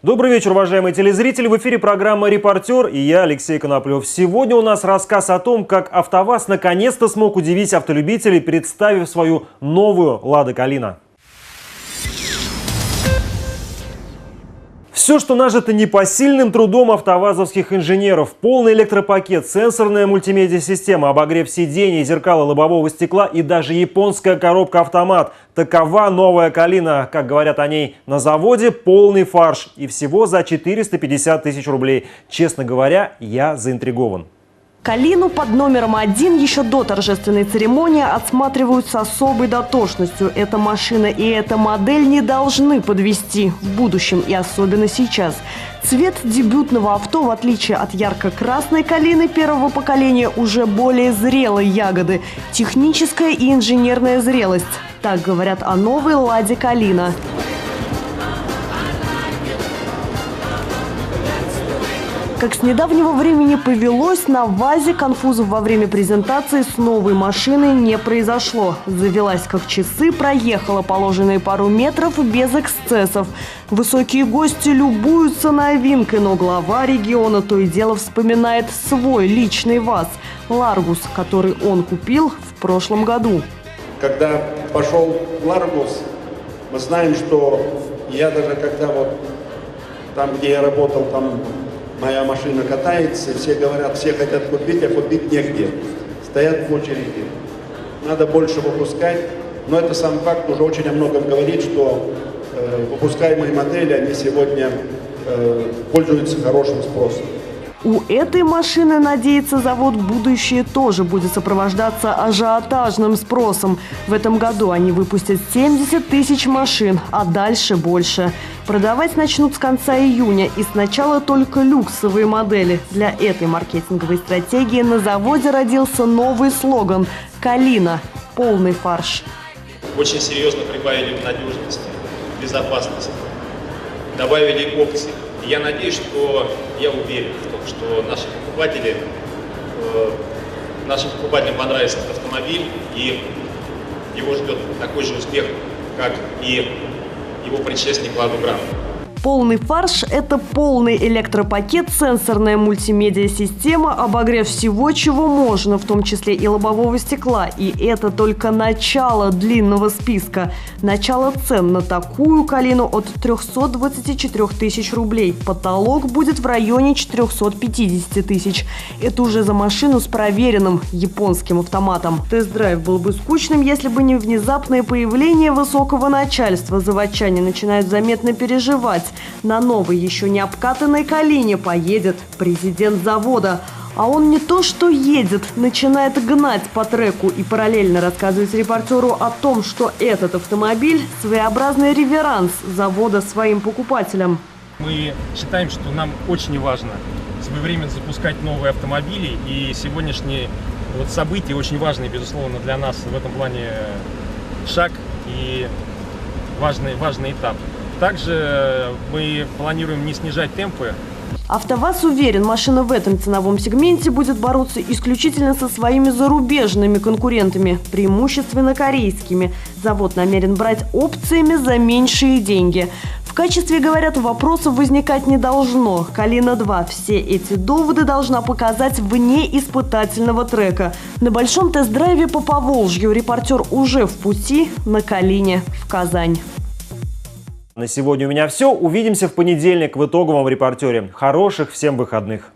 Добрый вечер, уважаемые телезрители. В эфире программа «Репортер» и я, Алексей Коноплев. Сегодня у нас рассказ о том, как АвтоВАЗ наконец-то смог удивить автолюбителей, представив свою новую «Лада Калина». Все, что нажито непосильным трудом автовазовских инженеров. Полный электропакет, сенсорная мультимедиа-система, обогрев сидений, зеркала лобового стекла и даже японская коробка-автомат. Такова новая «Калина». Как говорят о ней на заводе, полный фарш. И всего за 450 тысяч рублей. Честно говоря, я заинтригован. Калину под номером один еще до торжественной церемонии отсматривают с особой дотошностью. Эта машина и эта модель не должны подвести в будущем и особенно сейчас. Цвет дебютного авто, в отличие от ярко-красной калины первого поколения, уже более зрелой ягоды. Техническая и инженерная зрелость. Так говорят о новой «Ладе Калина». Как с недавнего времени повелось, на ВАЗе конфузов во время презентации с новой машиной не произошло. Завелась как часы, проехала положенные пару метров без эксцессов. Высокие гости любуются новинкой, но глава региона то и дело вспоминает свой личный ВАЗ – «Ларгус», который он купил в прошлом году. Когда пошел Ларгус, мы знаем, что я даже когда вот там, где я работал, там моя машина катается, все говорят, все хотят купить, а купить негде. Стоят в очереди. Надо больше выпускать, но это сам факт уже очень о многом говорит, что э, выпускаемые модели, они сегодня э, пользуются хорошим спросом. У этой машины, надеется завод, будущее тоже будет сопровождаться ажиотажным спросом. В этом году они выпустят 70 тысяч машин, а дальше больше. Продавать начнут с конца июня и сначала только люксовые модели. Для этой маркетинговой стратегии на заводе родился новый слоган «Калина. Полный фарш». Очень серьезно прибавили в надежности, безопасности, добавили опции. Я надеюсь, что я уверен в том, что наши покупатели, э, нашим покупателям понравится этот автомобиль и его ждет такой же успех, как и его предшественник Ладу Грант. Полный фарш – это полный электропакет, сенсорная мультимедиа-система, обогрев всего, чего можно, в том числе и лобового стекла. И это только начало длинного списка. Начало цен на такую калину от 324 тысяч рублей. Потолок будет в районе 450 тысяч. Это уже за машину с проверенным японским автоматом. Тест-драйв был бы скучным, если бы не внезапное появление высокого начальства. Заводчане начинают заметно переживать. На новой, еще не обкатанной Калине поедет президент завода. А он не то что едет, начинает гнать по треку и параллельно рассказывать репортеру о том, что этот автомобиль – своеобразный реверанс завода своим покупателям. Мы считаем, что нам очень важно своевременно запускать новые автомобили, и сегодняшние вот события очень важные, безусловно, для нас в этом плане шаг и важный, важный этап. Также мы планируем не снижать темпы. АвтоВАЗ уверен, машина в этом ценовом сегменте будет бороться исключительно со своими зарубежными конкурентами, преимущественно корейскими. Завод намерен брать опциями за меньшие деньги. В качестве, говорят, вопросов возникать не должно. «Калина-2» все эти доводы должна показать вне испытательного трека. На большом тест-драйве по Поволжью репортер уже в пути на «Калине» в Казань. На сегодня у меня все. Увидимся в понедельник в итоговом репортере. Хороших всем выходных.